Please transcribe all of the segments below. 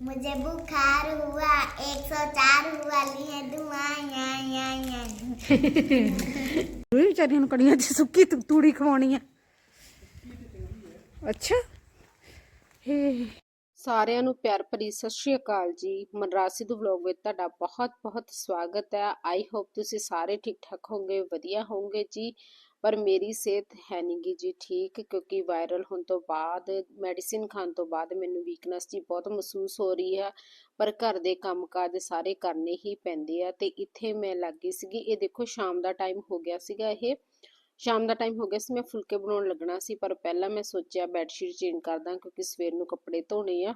मुझे बुखार हुआ 104 हुआ लिए धुआं या या या ਵੀ ਵਿਚਾਰੀ ਨੂੰ ਕੜੀਆਂ 'ਚ ਸੁੱਕੀ ਤੂ- ਤੂੜੀ ਖਵਾਉਣੀ ਆ ਅੱਛਾ ਹੇ ਸਾਰਿਆਂ ਨੂੰ ਪਿਆਰ ਭਰੀ ਸਤਿ ਸ਼੍ਰੀ ਅਕਾਲ ਜੀ ਮਨਰਾਜ ਸਿੱਧੂ ਵਲੌਗ ਵਿੱਚ ਤੁਹਾਡਾ ਬਹੁਤ-ਬਹੁਤ ਸਵਾਗਤ ਹੈ ਆਈ ਹੋਪ ਤੁਸੀਂ ਸਾਰੇ ਠੀਕ ਠਾਕ ਹੋਵੋਗੇ ਵਧੀਆ ਹੋਵੋਗੇ ਜੀ ਪਰ ਮੇਰੀ ਸਿਹਤ ਹੈ ਨਹੀਂਗੀ ਜੀ ਠੀਕ, ਕਿਉਂਕਿ ਵਾਇਰਲ ਹੋਣ ਤੋਂ ਬਾਅਦ ਮੈਡੀਸਿਨ ਖਾਣ ਤੋਂ ਬਾਅਦ ਮੈਨੂੰ ਵੀਕਨੈਸ ਜੀ ਬਹੁਤ ਮਹਿਸੂਸ ਹੋ ਰਹੀ ਹੈ। ਪਰ ਘਰ ਦੇ ਕੰਮਕਾਜ ਸਾਰੇ ਕਰਨੇ ਹੀ ਪੈਂਦੇ ਆ ਤੇ ਇੱਥੇ ਮੈਂ ਲੱਗ ਗਈ ਸੀਗੀ। ਇਹ ਦੇਖੋ, ਸ਼ਾਮ ਦਾ ਟਾਈਮ ਹੋ ਗਿਆ ਸੀਗਾ ਇਹ। ਸ਼ਾਮ ਦਾ ਟਾਈਮ ਹੋ ਗਿਆ ਸੀ, ਮੈਂ ਫੁਲਕੇ ਬਣਾਉਣ ਲੱਗਣਾ ਸੀ, ਪਰ ਪਹਿਲਾਂ ਮੈਂ ਸੋਚਿਆ ਬੈੱਡ ਸ਼ੀਟ ਚੇਂਜ ਕਰਦਾ ਕਿਉਂਕਿ ਸਵੇਰ ਨੂੰ ਕੱਪੜੇ ਧੋਣੇ ਆ,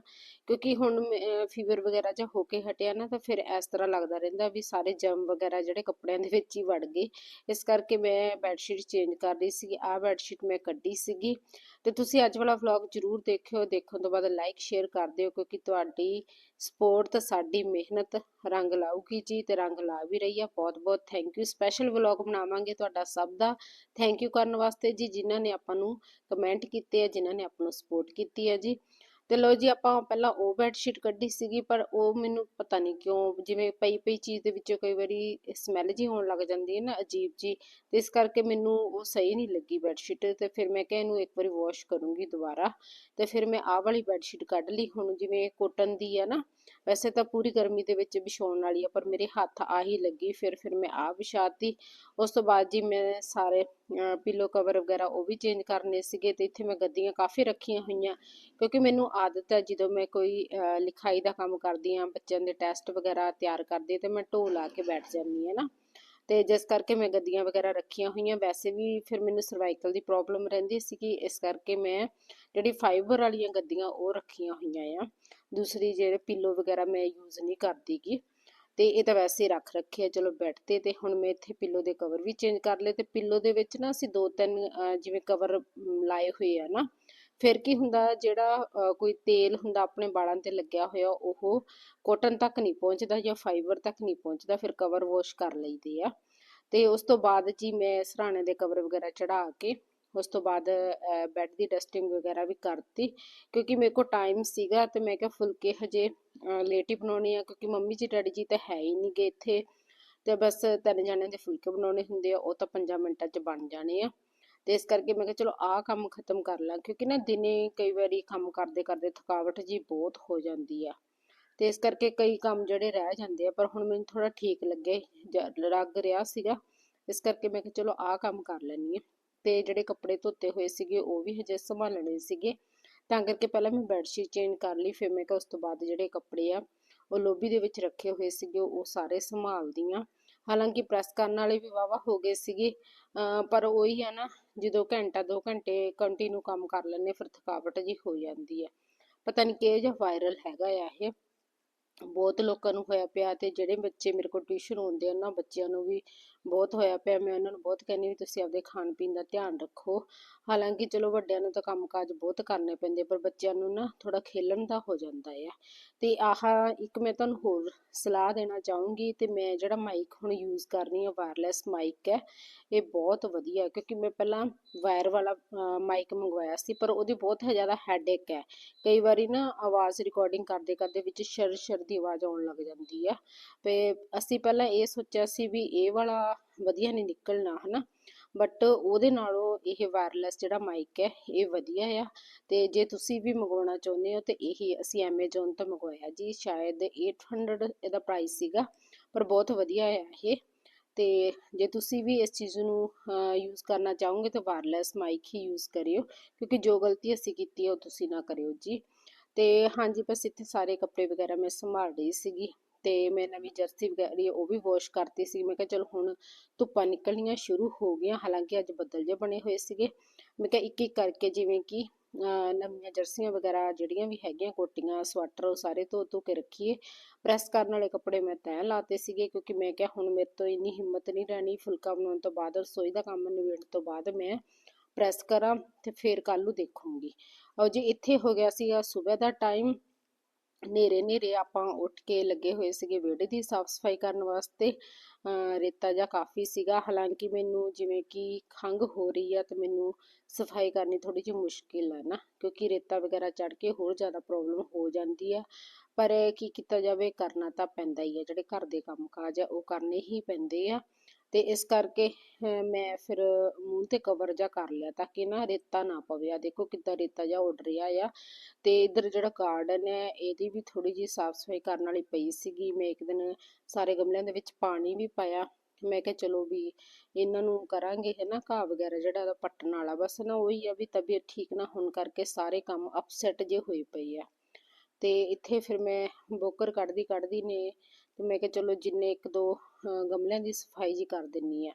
ਕਿਉਂਕਿ ਹੁਣ ਫੀਵਰ ਵਗੈਰਾ ਜਾਂ ਹੋ ਕੇ ਹਟਿਆ ਨਾ, ਤਾਂ ਫਿਰ ਇਸ ਤਰ੍ਹਾਂ ਲੱਗਦਾ ਰਹਿੰਦਾ ਵੀ ਸਾਰੇ ਜਮ ਵਗੈਰਾ ਜਿਹੜੇ ਕੱਪੜਿਆਂ ਦੇ ਵਿੱਚ ਹੀ ਵੜ ਗਏ। ਇਸ ਕਰਕੇ ਮੈਂ ਬੈੱਡ ਸ਼ੀਟ ਚੇਂਜ ਕਰ ਰਹੀ ਸੀ ਆਹ ਬੈੱਡ ਸ਼ੀਟ ਮੈਂ ਕੱਢੀ ਸੀਗੀ। ਤੇ ਤੁਸੀਂ ਅੱਜ ਵਾਲਾ ਵਲੌਗ ਜਰੂਰ ਦੇਖਿਓ, ਦੇਖਣ ਤੋਂ ਬਾਅਦ ਲਾਈਕ ਸ਼ੇਅਰ ਕਰ ਦਿਓ, ਕਿਉਂਕਿ ਤੁਹਾਡੀ ਸਪੋਰਟ ਤੇ ਸਾਡੀ ਮਿਹਨਤ ਰੰਗ ਲਾਊਗੀ ਜੀ ਤੇ ਰੰਗ ਲਾ ਵੀ ਰਹੀ ਆ। ਬਹੁਤ ਬਹੁਤ ਥੈਂਕ ਯੂ ਸਪੈਸ਼ਲ ਵਲੌਗ ਬਣਾਵਾਂਗੇ ਤੁਹਾਡਾ ਸਭ ਦਾ। ਥੈਂਕ ਯੂ ਕਰਨ ਵਾਸਤੇ ਜੀ ਜਿਨ੍ਹਾਂ ਨੇ ਆਪਾਂ ਨੂੰ ਕਮੈਂਟ ਕੀਤੇ ਆ, ਜਿਨ੍ਹਾਂ ਨੇ ਆਪਾਂ ਨੂੰ ਸਪੋਰਟ ਕੀਤੀ ਹੈ ਜੀ। ਤੇ ਲੋ ਜੀ ਆਪਾਂ ਪਹਿਲਾਂ ਉਹ ਬੈੱਡ ਸ਼ੀਟ ਕੱਢੀ ਸੀਗੀ, ਪਰ ਉਹ ਮੈਨੂੰ ਪਤਾ ਨਹੀਂ ਕਿਉਂ ਜਿਵੇਂ ਪਈ ਪਈ ਚੀਜ਼ ਦੇ ਵਿੱਚੋਂ ਕਈ ਵਾਰੀ ਸਮੈਲ ਜੀ ਹੋਣ ਲੱਗ ਜਾਂਦੀ ਹੈ ਨਾ, ਅਜੀਬ ਜੀ। ਤੇ ਇਸ ਕਰਕੇ ਮੈਨੂੰ ਉਹ ਸਹੀ ਨਹੀਂ ਲੱਗੀ ਬੈੱਡ ਸ਼ੀਟ ਤੇ ਫਿਰ ਮੈਂ ਕਿਹਾ ਇਹਨੂੰ ਇੱਕ ਵਾਰੀ ਵਾਸ਼ ਕਰੂੰਗੀ ਦੁਬਾਰਾ। ਤੇ ਫਿਰ ਮੈਂ ਆਹ ਵਾਲੀ ਬੈੱਡ ਸ਼ੀਟ ਕੱਢ ਲਈ। ਹੁਣ ਜਿਵੇਂ ਕੋਟਨ ਦੀ ਆ ਨਾ ਵੈਸੇ ਤਾਂ ਪੂਰੀ ਗਰਮੀ ਦੇ ਵਿੱਚ ਵਿਛਾਉਣ ਵਾਲੀ ਆ, ਪਰ ਮੇਰੇ ਹੱਥ ਆਹੀ ਲੱਗੀ, ਫਿਰ ਫਿਰ ਮੈਂ ਆਹ ਵਿਛਾਤੀ। ਉਸ ਤੋਂ ਬਾਅਦ ਜੀ ਮੈਂ ਸਾਰੇ ਪਿੱਲੋ ਕਵਰ ਵਗੈਰਾ ਉਹ ਵੀ ਚੇਂਜ ਕਰਨੇ ਸੀਗੇ ਤੇ ਇੱਥੇ ਮੈਂ ਗੱਦੀਆਂ ਕਾਫੀ ਰੱਖੀਆਂ ਹੋਈਆਂ। ਕਿਉਂਕਿ ਮੈਨੂੰ ਆਦਤ ਹੈ ਜਦੋਂ ਮੈਂ ਕੋਈ ਲਿਖਾਈ ਦਾ ਕੰਮ ਕਰਦੀ ਆ ਬੱਚਿਆਂ ਦੇ ਟੈਸਟ ਵਗੈਰਾ ਤਿਆਰ ਕਰਦੀ, ਤੇ ਮੈਂ ਢੋ ਲਾ ਕੇ ਬੈਠ ਜਾਂਦੀ ਹਾਂ ਨਾ। ਤੇ ਜਿਸ ਕਰਕੇ ਮੈਂ ਗੱਦੀਆਂ ਵਗੈਰਾ ਰੱਖੀਆਂ ਹੋਈਆਂ, ਵੈਸੇ ਵੀ ਫਿਰ ਮੈਨੂੰ ਸਰਵਾਈਕਲ ਦੀ ਪ੍ਰੋਬਲਮ ਰਹਿੰਦੀ ਸੀ ਕਿ ਇਸ ਕਰਕੇ ਮੈਂ ਜਿਹੜੀ ਫਾਈਬਰ ਵਾਲੀਆਂ ਗੱਦੀਆਂ ਉਹ ਰੱਖੀਆਂ ਹੋਈਆਂ ਆ। ਦੂਸਰੀ ਜਿਹੜੇ ਪਿੱਲੋ ਵਗੈਰਾ ਮੈਂ ਯੂਜ਼ ਨਹੀਂ ਕਰਦੀ ਗੀ ਤੇ ਇਹ ਤਾਂ ਵੈਸੇ ਰੱਖ ਰੱਖੇ ਆ, ਚਲੋ ਬੈੱਡ ਤੇ ਤੇ ਹੁਣ ਮੈਂ ਇੱਥੇ ਪਿੱਲੋ ਦੇ ਕਵਰ ਵੀ ਚੇਂਜ ਕਰ ਲਏ। ਤੇ ਪਿੱਲੋ ਦੇ ਵਿੱਚ ਨਾ ਅਸੀਂ ਦੋ ਤਿੰਨ ਜਿਵੇਂ ਕਵਰ ਲਾਏ ਹੋਏ ਆ ਨਾ ਫਿਰ ਕੀ ਹੁੰਦਾ ਜਿਹੜਾ ਕੋਈ ਤੇਲ ਹੁੰਦਾ ਆਪਣੇ ਬਾਲਾਂ ਤੇ ਲੱਗਿਆ ਹੋਇਆ, ਉਹ ਕੋਟਨ ਤੱਕ ਨਹੀਂ ਪਹੁੰਚਦਾ ਜਾਂ ਫਾਈਬਰ ਤੱਕ ਨਹੀਂ ਪਹੁੰਚਦਾ, ਫਿਰ ਕਵਰ ਵਾਸ਼ ਕਰ ਲਈਦੇ ਆ। ਤੇ ਉਸ ਤੋਂ ਬਾਅਦ ਜੀ ਮੈਂ ਸਰਾਣੇ ਦੇ ਕਵਰ ਵਗੈਰਾ ਚੜਾ ਕੇ, ਉਸ ਤੋਂ ਬਾਅਦ ਬੈੱਡ ਦੀ ਡਸਟਿੰਗ ਵਗੈਰਾ ਵੀ ਕਰਤੀ, ਕਿਉਂਕਿ ਮੇਰੇ ਕੋਲ ਟਾਈਮ ਸੀਗਾ ਤੇ ਮੈਂ ਕਿਹਾ ਫੁਲਕੇ ਹਜੇ ਲੇਟ ਹੀ ਬਣਾਉਣੇ ਆ, ਕਿਉਂਕਿ ਮੰਮੀ ਜੀ, ਡੈਡੀ ਜੀ ਤਾਂ ਹੈ ਹੀ ਨਹੀਂ ਗਏ ਇੱਥੇ। ਤੇ ਬਸ ਤਿੰਨ ਜਣਿਆਂ ਦੇ ਫੁਲਕੇ ਬਣਾਉਣੇ ਹੁੰਦੇ ਆ, ਉਹ ਤਾਂ 5 ਮਿੰਟਾਂ 'ਚ ਬਣ ਜਾਣੇ ਆ। ਤੇ ਇਸ ਕਰਕੇ ਮੈਂ ਕਿਹਾ ਚਲੋ ਆਹ ਕੰਮ ਖਤਮ ਕਰ ਲਾਂ, ਕਿਉਂਕਿ ਨਾ ਦਿਨੇ ਕਈ ਵਾਰੀ ਕੰਮ ਕਰਦੇ ਕਰਦੇ ਥਕਾਵਟ ਜੀ ਬਹੁਤ ਹੋ ਜਾਂਦੀ ਆ। ਤੇ ਇਸ ਕਰਕੇ ਕਈ ਕੰਮ ਜਿਹੜੇ ਰਹਿ ਜਾਂਦੇ ਆ, ਪਰ ਹੁਣ ਮੈਨੂੰ ਥੋੜਾ ਠੀਕ ਲੱਗੇ, ਜ- ਲੱਗ ਰਿਹਾ ਸੀਗਾ। ਇਸ ਕਰਕੇ ਮੈਂ ਕਿਹਾ ਚਲੋ ਆਹ ਕੰਮ ਕਰ ਲੈਣੀ ਆ ਤੇ ਜਿਹੜੇ ਕੱਪੜੇ ਧੋਤੇ ਹੋਏ ਸੀਗੇ, ਉਹ ਵੀ ਹਜੇ ਸੰਭਾਲਣੇ ਸੀਗੇ। ਤਾਂ ਕਰਕੇ ਪਹਿਲਾਂ ਮੈਂ ਬੈੱਡਸ਼ੀਟ ਚੇਂਜ ਕਰ ਲਈ, ਫਿਰ ਮੈਂ ਕਿਹਾ ਉਸ ਤੋਂ ਬਾਅਦ ਜਿਹੜੇ ਕੱਪੜੇ ਆ, ਉਹ ਲੋਬੀ ਦੇ ਵਿੱਚ ਰੱਖੇ ਹੋਏ ਸੀਗੇ, ਉਹ ਸਾਰੇ ਸੰਭਾਲਦੀ ਆ ਹਾਲਾਂਕਿ ਪ੍ਰੈਸ ਕਰਨ ਵਾਲੇ ਵੀ ਵਾਵਾ ਹੋ ਗਏ ਸੀਗੇ, ਅਹ ਪਰ ਉਹੀ ਆ ਨਾ, ਜਦੋਂ ਘੰਟਾ ਦੋ ਘੰਟੇ ਕੰਟੀਨਿਊ ਕੰਮ ਕਰ ਲੈਂਦੇ ਫਿਰ ਥਕਾਵਟ ਜੀ ਹੋ ਜਾਂਦੀ ਹੈ ਪਤਾ ਨਹੀਂ ਕਿਹੋ ਜਿਹਾ ਵਾਇਰਲ ਹੈਗਾ ਆ ਇਹ। ਬਹੁਤ ਲੋਕਾਂ ਨੂੰ ਹੋਇਆ ਪਿਆ ਤੇ ਜਿਹੜੇ ਬੱਚੇ ਮੇਰੇ ਕੋਲ ਟਿਊਸ਼ਨ ਆਉਂਦੇ ਆ, ਉਹਨਾਂ ਬੱਚਿਆਂ ਨੂੰ ਵੀ ਬਹੁਤ ਹੋਇਆ ਪਿਆ, ਮੈਂ ਉਹਨਾਂ ਨੂੰ ਬਹੁਤ ਕਹਿੰਦੀ ਵੀ ਤੁਸੀਂ ਆਪਦੇ ਖਾਣ ਪੀਣ ਦਾ ਧਿਆਨ ਰੱਖੋ। ਹਾਲਾਂਕਿ ਚਲੋ ਵੱਡਿਆਂ ਨੂੰ ਤਾਂ ਕੰਮਕਾਜ ਬਹੁਤ ਕਰਨੇ ਪੈਂਦੇ ਪਰ ਬੱਚਿਆਂ ਨੂੰ ਨਾ ਥੋੜਾ ਖੇਲਣ ਦਾ ਹੋ ਜਾਂਦਾ ਆ। ਤੇ ਆਹ ਇੱਕ ਮੈਂ ਤੁਹਾਨੂੰ ਹੋਰ ਸਲਾਹ ਦੇਣਾ ਚਾਹੂੰਗੀ ਤੇ ਮੈਂ ਜਿਹੜਾ ਮਾਈਕ ਹੁਣ ਯੂਜ਼ ਕਰ ਰਹੀ ਹਾਂ ਵਾਇਰਲੈਸ ਮਾਈਕ ਹੈ, ਇਹ ਬਹੁਤ ਵਧੀਆ ਕਿਉਂਕਿ ਮੈਂ ਪਹਿਲਾਂ ਵਾਇਰ ਵਾਲਾ ਮਾਈਕ ਮੰਗਵਾਇਆ ਸੀ, ਪਰ ਉਹਦੀ ਬਹੁਤ ਜ਼ਿਆਦਾ ਹੈਡੇਕ ਹੈ। ਕਈ ਵਾਰੀ ਨਾ ਆਵਾਜ਼ ਰਿਕਾਰਡਿੰਗ ਕਰਦੇ ਕਰਦੇ ਵਿੱਚ ਸ਼ਰ ਸ਼ਰ ਦੀ ਆਵਾਜ਼ ਆਉਣ ਲੱਗ ਜਾਂਦੀ ਆ ਤੇ ਅਸੀਂ ਪਹਿਲਾਂ ਇਹ ਸੋਚਿਆ ਸੀ ਵੀ ਇਹ ਵਾਲਾ ਵਧੀਆ ਨਹੀਂ ਨਿਕਲਣਾ, ਹਨਾ? ਬਟ ਉਹਦੇ ਨਾਲੋਂ ਇਹ ਵਾਇਰਲੈਸ ਜਿਹੜਾ ਮਾਈਕ ਹੈ, ਇਹ ਵਧੀਆ ਆ। ਤੇ ਜੇ ਤੁਸੀਂ ਵੀ ਮੰਗਵਾਉਣਾ ਚਾਹੁੰਦੇ ਹੋ, ਤੇ ਇਹ ਅਸੀਂ Amazon ਤੋਂ ਮੰਗਵਾਇਆ ਜੀ। ਸ਼ਾਇਦ 800 ਇਹਦਾ ਪ੍ਰਾਈਸ ਸੀਗਾ, ਪਰ ਬਹੁਤ ਵਧੀਆ ਆ ਇਹ। ਤੇ ਜੇ ਤੁਸੀਂ ਵੀ ਇਸ ਚੀਜ਼ ਨੂੰ ਯੂਜ਼ ਕਰਨਾ ਚਾਹੋਗੇ, ਤਾਂ ਵਾਇਰਲੈਸ ਮਾਈਕ ਹੀ ਯੂਜ਼ ਕਰਿਓ। ਕਿਉਂਕਿ ਜੋ ਗਲਤੀ ਅਸੀਂ ਕੀਤੀ ਹੈ ਉਹ ਤੁਸੀਂ ਨਾ ਕਰਿਓ ਜੀ। ਤੇ ਹਾਂਜੀ, ਬਸ ਇੱਥੇ ਸਾਰੇ ਕੱਪੜੇ ਵਗੈਰਾ ਮੈਂ ਸੰਭਾਲ ਰਹੀ ਸੀਗੀ। ਤੇ ਮੈਂ ਨਵੀਂ ਜਰਸੀ ਵਗੈਰੀ ਉਹ ਵੀ ਵਾਸ਼ ਕਰਤੀ ਸੀ। ਮੈਂ ਕਿਹਾ ਚਲ ਹੁਣ ਧੁੱਪਾਂ ਨਿਕਲਣੀਆਂ ਸ਼ੁਰੂ ਹੋ ਗਈਆਂ, ਹਾਲਾਂਕਿ ਅੱਜ ਬੱਦਲ ਜਿਹੇ ਬਣੇ ਹੋਏ ਸੀਗੇ। ਮੈਂ ਕਿਹਾ ਇੱਕ ਇੱਕ ਕਰਕੇ ਜਿਵੇਂ ਕਿ ਨਵੀਆਂ ਜਰਸੀਆਂ ਵਗੈਰਾ ਜਿਹੜੀਆਂ ਵੀ ਹੈਗੀਆਂ, ਕੋਟੀਆਂ, ਸਵੈਟਰ ਉਹ ਸਾਰੇ ਧੋ ਧੋ ਕੇ ਰੱਖੀਏ। ਪ੍ਰੈਸ ਕਰਨ ਵਾਲੇ ਕੱਪੜੇ ਮੈਂ ਤੈਅ ਲਾਤੇ ਸੀਗੇ ਕਿਉਂਕਿ ਮੈਂ ਕਿਹਾ ਹੁਣ ਮੇਰੇ ਤੋਂ ਇੰਨੀ ਹਿੰਮਤ ਨਹੀਂ ਰਹਿਣੀ, ਫੁਲਕਾ ਬਣਾਉਣ ਤੋਂ ਬਾਅਦ, ਰਸੋਈ ਦਾ ਕੰਮ ਨਿਬੇੜਨ ਤੋਂ ਬਾਅਦ ਮੈਂ ਪ੍ਰੈਸ ਕਰਾਂ ਤੇ ਫਿਰ ਕੱਲ ਨੂੰ ਦੇਖੂੰਗੀ। ਔਰ ਜੀ, ਇੱਥੇ ਹੋ ਗਿਆ ਸੀਗਾ ਸਵੇਰ ਦਾ ਟਾਈਮ ਨੇਰੇ ਨੇਰੇ ਆਪਾਂ ਉੱਠ ਕੇ ਲੱਗੇ ਹੋਏ ਸੀਗੇ ਵਿਹੜੇ ਦੀ ਸਾਫ਼ ਸਫ਼ਾਈ ਕਰਨ ਵਾਸਤੇ। ਰੇਤਾ ਜਿਹਾ ਕਾਫੀ ਸੀਗਾ। ਹਾਲਾਂਕਿ ਮੈਨੂੰ ਜਿਵੇਂ ਕਿ ਖੰਘ ਹੋ ਰਹੀ ਆ ਤੇ ਮੈਨੂੰ ਸਫ਼ਾਈ ਕਰਨੀ ਥੋੜੀ ਜਿਹੀ ਮੁਸ਼ਕਿਲ ਆ ਨਾ, ਕਿਉਂਕਿ ਰੇਤਾ ਵਗੈਰਾ ਚੜ ਕੇ ਹੋਰ ਜ਼ਿਆਦਾ ਪ੍ਰੋਬਲਮ ਹੋ ਜਾਂਦੀ ਆ। ਪਰ ਕੀ ਕੀਤਾ ਜਾਵੇ, ਕਰਨਾ ਤਾਂ ਪੈਂਦਾ ਹੀ ਆ। ਜਿਹੜੇ ਘਰ ਦੇ ਕੰਮਕਾਜ ਆ, ਉਹ ਕਰਨੇ ਹੀ ਪੈਂਦੇ ਆ। ਤੇ ਇਸ ਕਰਕੇ ਮੈਂ ਫਿਰ ਮੂੰਹ ਤੇ ਕਵਰ ਜਾ ਕਰ ਲਿਆ ਤਾਂ ਕਿ ਨਾ ਰੇਤਾ ਨਾ ਪਵੇ। ਆ ਦੇਖੋ ਕਿੱਦਾਂ ਰੇਤਾ ਜਾ ਉੱਡ ਰਿਹਾ ਆ। ਤੇ ਇਧਰ ਜਿਹੜਾ ਗਾਰਡਨ ਹੈ, ਇਹਦੀ ਵੀ ਥੋੜੀ ਜਿਹੀ ਸਾਫ਼ ਸਫ਼ਾਈ ਕਰਨ ਵਾਲੀ ਪਈ ਸੀਗੀ। ਮੈਂ ਇੱਕ ਦਿਨ ਸਾਰੇ ਗਮਲਿਆਂ ਦੇ ਵਿੱਚ ਪਾਣੀ ਵੀ ਪਾਇਆ। ਮੈਂ ਕਿਹਾ ਚਲੋ ਵੀ ਇਹਨਾਂ ਨੂੰ ਕਰਾਂਗੇ, ਹੈ ਨਾ, ਘਾਹ ਵਗੈਰਾ ਜਿਹੜਾ ਇਹਦਾ ਪੱਟਣ ਵਾਲਾ। ਬਸ ਨਾ ਉਹੀ ਆ ਵੀ ਤਬੀਅਤ ਠੀਕ ਨਾ ਹੋਣ ਕਰਕੇ ਸਾਰੇ ਕੰਮ ਅਪਸੈਟ ਜੇ ਹੋਏ ਪਈ ਆ। ਤੇ ਇੱਥੇ ਫਿਰ ਮੈਂ ਬੋਕਰ ਕੱਢਦੀ ਕੱਢਦੀ ਨੇ ਤੇ ਮੈਂ ਕਿਹਾ ਚਲੋ ਜਿੰਨੇ ਇੱਕ ਦੋ ਗਮਲਿਆਂ ਦੀ ਸਫ਼ਾਈ ਜੀ ਕਰ ਦਿੰਨੀ ਆ।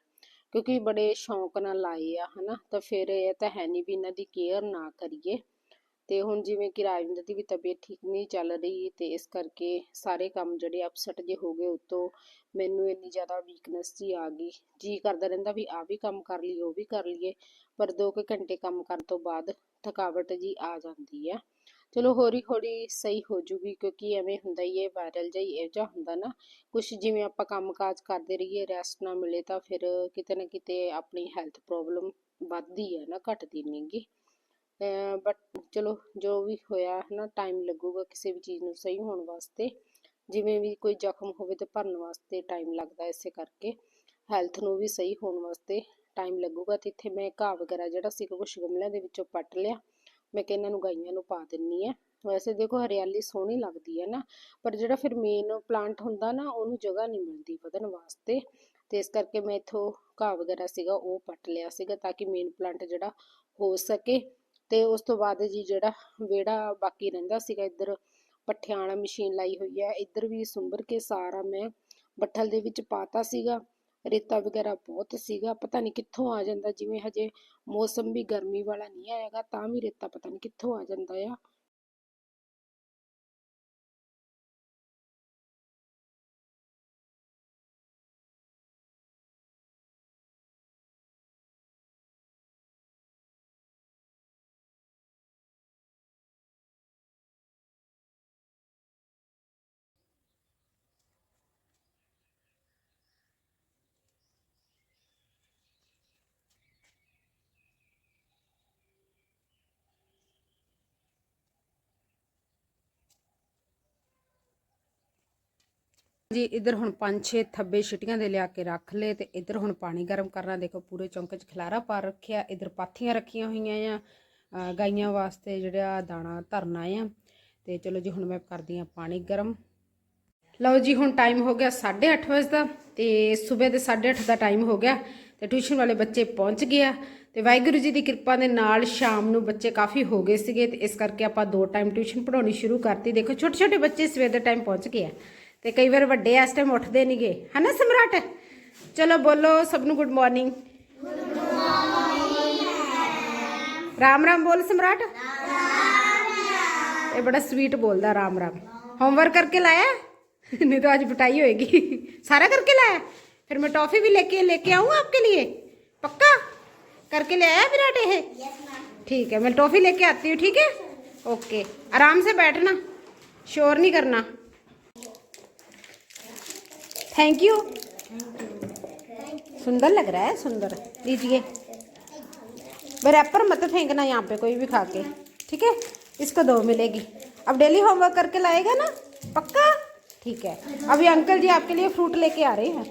ਕਿਉਂਕਿ ਬੜੇ ਸ਼ੌਂਕ ਨਾਲ ਲਾਏ ਆ ਹਨਾ। ਤਾਂ ਫਿਰ ਇਹ ਤਾਂ ਹੈ ਨਹੀਂ ਵੀ ਇਹਨਾਂ ਦੀ ਕੇਅਰ ਨਾ ਕਰੀਏ। ਤੇ ਹੁਣ ਜਿਵੇਂ ਕਿ ਰਾਜਵਿੰਦਰ ਦੀ ਵੀ ਤਬੀਅਤ ਠੀਕ ਨਹੀਂ ਚੱਲ ਰਹੀ ਤੇ ਇਸ ਕਰਕੇ ਸਾਰੇ ਕੰਮ ਜਿਹੜੇ ਅਪਸੈਟ ਜੇ ਹੋ ਗਏ ਉਤੋਂ ਮੈਨੂੰ ਇੰਨੀ ਜ਼ਿਆਦਾ ਵੀਕਨੈਸ ਜੀ ਆ ਗਈ। ਜੀ ਕਰਦਾ ਰਹਿੰਦਾ ਵੀ ਆ ਵੀ ਕੰਮ ਕਰ ਲਈਏ ਉਹ ਵੀ ਕਰ ਲਈਏ ਪਰ 2 ਕੁ ਘੰਟੇ ਕੰਮ ਕਰਨ ਤੋਂ ਬਾਅਦ ਥਕਾਵਟ ਜੀ ਆ ਜਾਂਦੀ ਆ। ਚਲੋ ਹੌਲੀ ਹੌਲੀ ਸਹੀ ਹੋ ਜੂਗੀ, ਕਿਉਂਕਿ ਐਵੇਂ ਹੁੰਦਾ ਹੀ ਹੈ ਵਾਇਰਲ ਜਿਹਾ ਹੀ ਇਹ ਜਿਹਾ ਹੁੰਦਾ ਨਾ। ਕੁਛ ਜਿਵੇਂ ਆਪਾਂ ਕੰਮਕਾਜ ਕਰਦੇ ਰਹੀਏ ਰੈਸਟ ਨਾ ਮਿਲੇ ਤਾਂ ਫਿਰ ਕਿਤੇ ਨਾ ਕਿਤੇ ਆਪਣੀ ਹੈਲਥ ਪ੍ਰੋਬਲਮ ਵੱਧਦੀ ਹੈ ਨਾ, ਘਟਦੀ ਨਹੀਂਗੀ ਬਟ ਚਲੋ ਜੋ ਵੀ ਹੋਇਆ ਹੈ ਨਾ ਟਾਈਮ ਲੱਗੂਗਾ ਕਿਸੇ ਵੀ ਚੀਜ਼ ਨੂੰ ਸਹੀ ਹੋਣ ਵਾਸਤੇ। ਜਿਵੇਂ ਵੀ ਕੋਈ ਜ਼ਖਮ ਹੋਵੇ ਤੇ ਭਰਨ ਵਾਸਤੇ ਟਾਈਮ ਲੱਗਦਾ ਇਸੇ ਕਰਕੇ। ਹੈਲਥ ਨੂੰ ਵੀ ਸਹੀ ਹੋਣ ਵਾਸਤੇ ਟਾਈਮ ਲੱਗੂਗਾ ਤੇ ਇੱਥੇ ਮੈਂ ਘਾਹ ਵਗੈਰਾ ਜਿਹੜਾ ਸੀ ਕੁਛ ਗਮਲਿਆਂ ਦੇ ਵਿੱਚੋਂ ਪੱਟ ਲਿਆ। ਮੈਂ ਕਿ ਇਹਨਾਂ ਨੂੰ ਗਾਈਆਂ ਨੂੰ ਪਾ ਦਿੰਨੀ ਆ। ਵੈਸੇ ਦੇਖੋ ਹਰਿਆਲੀ ਸੋਹਣੀ ਲੱਗਦੀ ਹੈ ਨਾ, ਪਰ ਜਿਹੜਾ ਫਿਰ ਮੇਨ ਪਲਾਂਟ ਹੁੰਦਾ ਨਾ, ਉਹਨੂੰ ਜਗ੍ਹਾ ਨਹੀਂ ਮਿਲਦੀ ਵਧਣ ਵਾਸਤੇ। ਤੇ ਇਸ ਕਰਕੇ ਮੈਂ ਇਥੋਂ ਘਾਹ ਵਗੈਰਾ ਸੀਗਾ, ਉਹ ਪੱਟ ਲਿਆ ਸੀਗਾ ਤਾਂ ਕਿ ਮੇਨ ਪਲਾਂਟ ਜਿਹੜਾ ਹੋ ਸਕੇ। ਤੇ ਉਸ ਤੋਂ ਬਾਅਦ ਜੀ ਜਿਹੜਾ ਵਿਹੜਾ ਬਾਕੀ ਰਹਿੰਦਾ ਸੀਗਾ, ਇੱਧਰ ਪੱਠਿਆਂ ਵਾਲਾ ਮਸ਼ੀਨ ਲਾਈ ਹੋਈ ਹੈ ਇੱਧਰ ਵੀ ਸੁੰਬਰ ਕੇ ਸਾਰਾ ਮੈਂ, ਬੱਠਲ ਦੇ ਵਿੱਚ ਪਾਤਾ ਸੀਗਾ। ਰੇਤਾ ਵਗੈਰਾ ਬਹੁਤ ਸੀਗਾ, ਪਤਾ ਨਹੀਂ ਕਿੱਥੋਂ ਆ ਜਾਂਦਾ, ਜਿਵੇਂ ਹਜੇ ਮੌਸਮ ਵੀ ਗਰਮੀ ਵਾਲਾ ਨਹੀਂ ਆਏਗਾ ਤਾਂ ਵੀ ਰੇਤਾ ਪਤਾ ਨਹੀਂ ਕਿੱਥੋਂ ਆ ਜਾਂਦਾ ਆ। ਜੀ, ਇੱਧਰ ਹੁਣ ਪੰਜ ਛੇ ਥੱਬੇ ਛਿਟੀਆਂ ਦੇ ਲਿਆ ਕੇ ਰੱਖ ਲਏ ਤੇ ਇੱਧਰ ਹੁਣ ਪਾਣੀ ਗਰਮ ਕਰਨਾ। ਦੇਖੋ, ਪੂਰੇ ਚੌਂਕੇ 'ਚ ਖਲਾਰਾ ਪਾ ਰੱਖਿਆ। ਇੱਧਰ ਪਾਥੀਆਂ ਰੱਖੀਆਂ ਹੋਈਆਂ ਆ ਗਾਈਆਂ ਵਾਸਤੇ ਜਿਹੜਾ ਦਾਣਾ ਧਰਨਾ ਆ। ਤੇ ਚਲੋ ਜੀ, ਹੁਣ ਮੈਂ ਕਰਦੀ ਆ ਪਾਣੀ ਗਰਮ। ਲਓ ਜੀ, ਹੁਣ ਟਾਈਮ ਹੋ ਗਿਆ 8:30 ਵਜੇ ਦਾ ਤੇ ਸਵੇਰ ਦੇ 8:30 ਦਾ ਟਾਈਮ ਹੋ ਗਿਆ ਤੇ ਟਿਊਸ਼ਨ ਵਾਲੇ ਬੱਚੇ ਪਹੁੰਚ ਗਿਆ ਆ ਤੇ ਵਾਹਿਗੁਰੂ ਜੀ ਦੀ ਕਿਰਪਾ ਦੇ ਨਾਲ ਸ਼ਾਮ ਨੂੰ ਬੱਚੇ ਕਾਫੀ ਹੋ ਗਏ ਸੀਗੇ ਤੇ ਇਸ ਕਰਕੇ ਆਪਾਂ ਦੋ ਟਾਈਮ ਟਿਊਸ਼ਨ ਪੜਾਉਣੀ ਸ਼ੁਰੂ ਕਰਤੀ। ਦੇਖੋ ਛੋਟੇ ਛੋਟੇ ਬੱਚੇ ਸਵੇਰ ਦੇ ਟਾਈਮ ਪਹੁੰਚ ਗਏ ਆ। ਤੇ ਕਈ ਵਾਰ ਵੱਡੇ ਇਸ ਟਾਈਮ ਉੱਠਦੇ ਨਹੀਂਗੇ ਹਨਾ ਸਮਰਾਟ ਚਲੋ ਬੋਲੋ ਸਭ ਨੂੰ ਗੁੱਡ ਮਾਰਨਿੰਗ ਰਾਮ ਰਾਮ ਬੋਲ ਸਮਰਾਟ ਇਹ ਬੜਾ ਸਵੀਟ ਬੋਲਦਾ ਰਾਮ ਰਾਮ ਹੋਮਵਰਕ ਕਰਕੇ ਲਾਇਆ नहीं तो आज पिटाई होएगी सारा करके लाया फिर मैं टॉफी भी लेके लेके आऊँ आपके लिए पक्का करके ले आया विराट ये ठीक है मैं टॉफी लेके आती हूँ ठीक है ओके आराम से बैठना शोर नहीं करना थैंक यू सुंदर लग रहा है सुंदर। लीजिए। रैपर मत फेंकना यहाँ पे कोई भी खा के ठीक है? इसको दो मिलेगी। अब डेली होमवर्क करके लाएगा ना? पक्का? ठीक है। अभी अंकल जी आपके लिए फ्रूट लेके आ रहे हैं।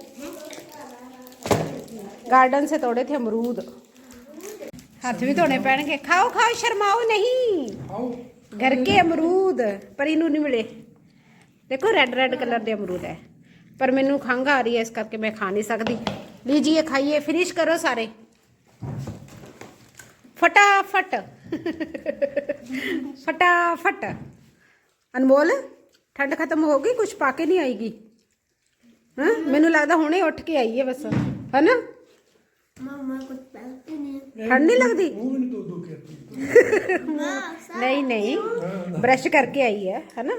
गार्डन से तोड़े थे अमरूद। हाथ भी धोने पैणगे खाओ खाओ शर्माओ नहीं। घर के अमरूद। पर इन्हू नहीं मिले। देखो रेड रेड कलर के अमरूद है। ਪਰ ਮੈਨੂੰ ਖੰਘ ਆ ਰਹੀ ਹੈ ਇਸ ਕਰਕੇ ਮੈਂ ਖਾ ਨਹੀਂ ਸਕਦੀ। ਲੀਜੀਏ ਖਾਈਏ। ਫਿਨਿਸ਼ ਕਰੋ ਸਾਰੇ। ਫਟਾਫਟ। ਫਟਾਫਟ। ਅਨਮੋਲ ਠੰਡ ਖਤਮ ਹੋ ਗਈ? ਕੁਝ ਪਾ ਕੇ ਨਹੀਂ ਆਏਗੀ? ਹਾਂ? ਮੈਨੂੰ ਲੱਗਦਾ ਹੁਣੇ ਉੱਠ ਕੇ ਆਈ ਹੈ ਬਸ। ਹੈਨਾ? ਮਮਾ ਕੁਝ ਪਹਿਲਤੇ ਨਹੀਂ ਠੰਡ ਨਹੀਂ ਲੱਗਦੀ? ਨਹੀਂ ਨਹੀਂ ਨਹੀਂ। ਬ੍ਰਸ਼ ਕਰਕੇ ਆਈ ਹੈ ਹੈਨਾ?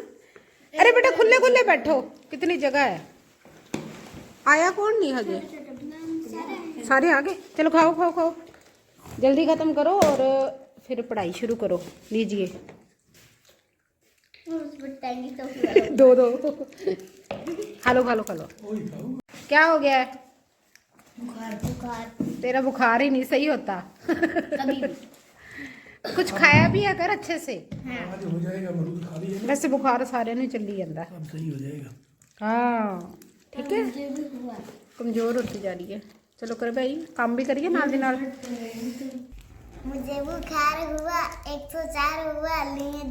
ਅਰੇ ਬੇਟਾ ਖੁੱਲੇ ਖੁੱਲੇ ਬੈਠੋ। ਕਿਤਨੀ ਜਗ੍ਹਾ ਹੈ। आया कौन नहीं हजे सारे आ गए चलो खाओ खाओ खाओ जल्दी खत्म करो और फिर पढ़ाई शुरू करो लीजिए उस बताएंगी तो दो दो खा लो खा लो खा लो क्या हो गया है बुखार बुखार तेरा बुखार ही नहीं सही होता कभी भी कुछ खाया भी है कर अच्छे से आज हो जाएगा अमरूद खा लिए वैसे बुखार सारे ਨੂੰ ਚੱਲੀ ਜਾਂਦਾ अब सही हो जाएगा हाँ ठीक है? कमज़ोर होती जा रही है। चलो कर भाई काम भी करिए नाल दी नाल। मुझे बुखार हुआ 104 हुआ लिए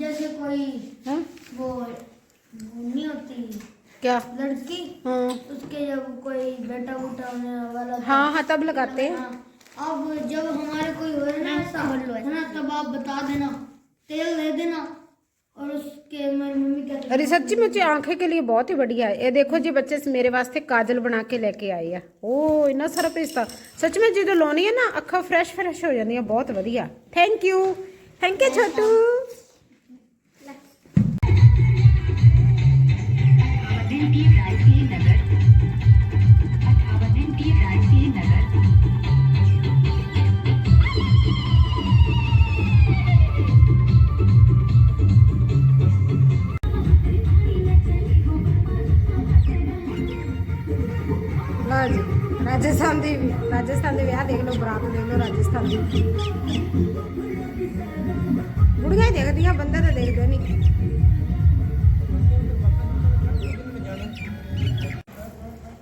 जैसे कोई हाँ? वो नहीं होती क्या? लड़की हाँ। उसके जब कोई बेटा उठा होने वाला हाँ हाँ तब लगाते हैं। हाँ, अब जब हमारे कोई हो ना ऐसा। है ना तब आप बता देना। तेल दे देना। और उसके मेरी मम्मी कहती अरे सच्ची मुझे आंखें के लिए बहुत ही बढ़िया है ये देखो जी बच्चे मेरे वास्ते काजल बना के लेके आए ਆ ਉਹ ਇੰਨਾ ਸਾਰਾ ਭੇਜਤਾ ਸੱਚ में ਜਦੋਂ ਲਾਉਣੀ ਹੈ ਨਾ ਅੱਖਾਂ ਫਰੈਸ਼ ਫਰੈਸ਼ ਹੋ ਜਾਂਦੀਆਂ ਬਹੁਤ ਵਧੀਆ ਥੈਂਕ ਯੂ ਥੈਂਕ ਯੂ ਛੋਟੂ अठावन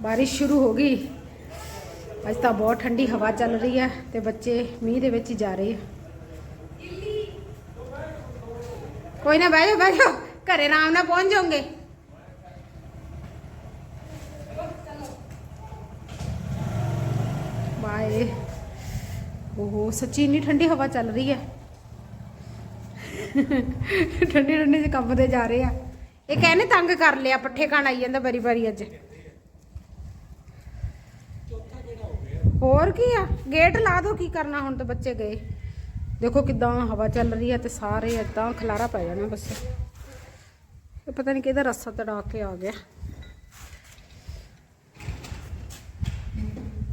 ਬਾਰਿਸ਼ ਸ਼ੁਰੂ ਹੋ ਗਈ। ਅੱਜ ਤਾਂ ਬਹੁਤ ਠੰਡੀ ਹਵਾ ਚੱਲ ਰਹੀ ਹੈ ਤੇ ਬੱਚੇ ਮੀਂਹ ਦੇ ਵਿੱਚ ਹੀ ਜਾ ਰਹੇ ਆ। ਕੋਈ ਨਾ ਬਹਿ ਜਾਓ, ਬਹਿ ਜਾ ਘਰੇ ਆਰਾਮ ਨਾਲ ਪਹੁੰਚ ਜਾਓਗੇ। ਬਾਏ ਉਹ ਸੱਚੀ ਇੰਨੀ ਠੰਡੀ ਹਵਾ ਚੱਲ ਰਹੀ ਹੈ। ਠੰਡੇ ਠੰਡੀ ਜਿਹੇ ਕੰਬਦੇ ਜਾ ਰਹੇ ਆ। ਇਹ ਕਹਿੰਦੇ ਤੰਗ ਕਰ ਲਿਆ, ਪੱਠੇ ਖਾਣ ਆਈ ਜਾਂਦਾ ਬਰੀ ਬਰੀ ਅੱਜ। ਹੋਰ ਕੀ ਆ? ਗੇਟ ਲਾ ਦੋ ਕੀ ਕਰਨਾ ਹੁਣ ਤਾਂ ਬੱਚੇ ਗਏ। ਦੇਖੋ ਕਿਦਾਂ ਹਵਾ ਚੱਲ ਰਹੀ ਹੈ ਤੇ ਸਾਰੇ ਏਦਾਂ ਖਲਾਰਾ ਪੈ ਜਾਣਾ ਬਸ। ਇਹ ਪਤਾ ਨਹੀਂ ਕਿਹਦਾ ਰਸਾ ਤੜਾ ਕੇ ਆ ਗਿਆ।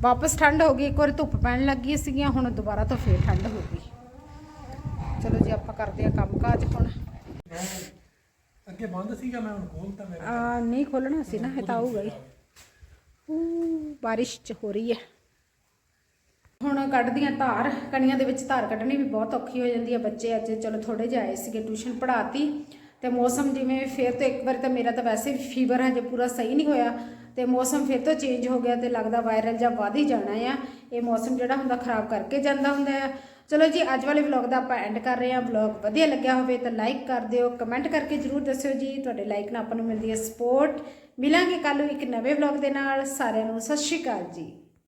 ਵਾਪਸ ਠੰਡ ਹੋ ਗਈ ਇੱਕ ਵਾਰ ਧੁੱਪ ਪੈਣ ਲੱਗੀ ਸੀਗੀਆਂ ਹੁਣ ਦੁਬਾਰਾ ਤੋਂ ਫੇਰ ਠੰਡ ਹੋ ਗਈ। ਚਲੋ ਜੀ ਆਪਾਂ ਕਰਦੇ ਆ ਕੰਮ ਕਾਜ ਹੁਣ। ਅੱਗੇ ਬੰਦ ਸੀਗਾ ਮੈਂ ਹੁਣ ਖੋਲਤਾ ਮੈਂ ਆ ਨਹੀਂ ਖੋਲਣਾ ਸੀ ਨਾ ਇਹ ਤਾਂ ਆਊਗਾ ਹੀ। ਊ, ਬਾਰਿਸ਼ ਚ ਹੋ ਰਹੀ ਹੈ। ਹੁਣ ਕੱਢਦੀਆਂ ਧਾਰ, ਕਣੀਆਂ ਦੇ ਵਿੱਚ ਧਾਰ ਕੱਢਣੀ ਵੀ ਬਹੁਤ ਔਖੀ ਹੋ ਜਾਂਦੀ ਹੈ ਬੱਚੇ ਅੱਜ ਚਲੋ ਥੋੜੇ ਜਿਹੇ ਆਏ ਸੀਗੇ, ਟਿਊਸ਼ਨ ਪੜਾਤੀ ਤੇ ਮੌਸਮ ਜਿਵੇਂ ਫੇਰ ਤੋਂ ਇੱਕ ਵਾਰ ਤਾਂ ਮੇਰਾ ਤਾਂ ਵੈਸੇ ਵੀ ਫੀਵਰ ਹਜੇ ਪੂਰਾ ਸਹੀ ਨਹੀਂ ਹੋਇਆ ਤੇ ਮੌਸਮ ਫਿਰ ਤੋਂ ਚੇਂਜ ਹੋ ਗਿਆ ਤੇ ਲੱਗਦਾ ਵਾਇਰਲ ਜਾਂ ਵੱਧ ਹੀ ਜਾਣਾ ਆ। ਇਹ ਮੌਸਮ ਜਿਹੜਾ ਹੁੰਦਾ ਖਰਾਬ ਕਰਕੇ ਜਾਂਦਾ ਹੁੰਦਾ ਆ। ਚਲੋ ਜੀ, ਅੱਜ ਵਾਲੇ ਵਲੌਗ ਦਾ ਆਪਾਂ ਐਂਡ ਕਰ ਰਹੇ ਹਾਂ। ਵਲੌਗ ਵਧੀਆ ਲੱਗਿਆ ਹੋਵੇ ਤਾਂ ਲਾਈਕ ਕਰ ਦਿਓ ਕਮੈਂਟ ਕਰਕੇ ਜਰੂਰ ਦੱਸਿਓ ਜੀ। ਤੁਹਾਡੇ ਲਾਈਕ ਨਾਲ ਆਪਾਂ ਨੂੰ ਮਿਲਦੀ ਹੈ ਸਪੋਰਟ ਮਿਲਾਂਗੇ ਕੱਲ ਨੂੰ ਇੱਕ ਨਵੇਂ ਵਲੌਗ ਦੇ ਨਾਲ। ਸਾਰਿਆਂ ਨੂੰ ਸਤਿ ਸ਼੍ਰੀ ਅਕਾਲ ਜੀ।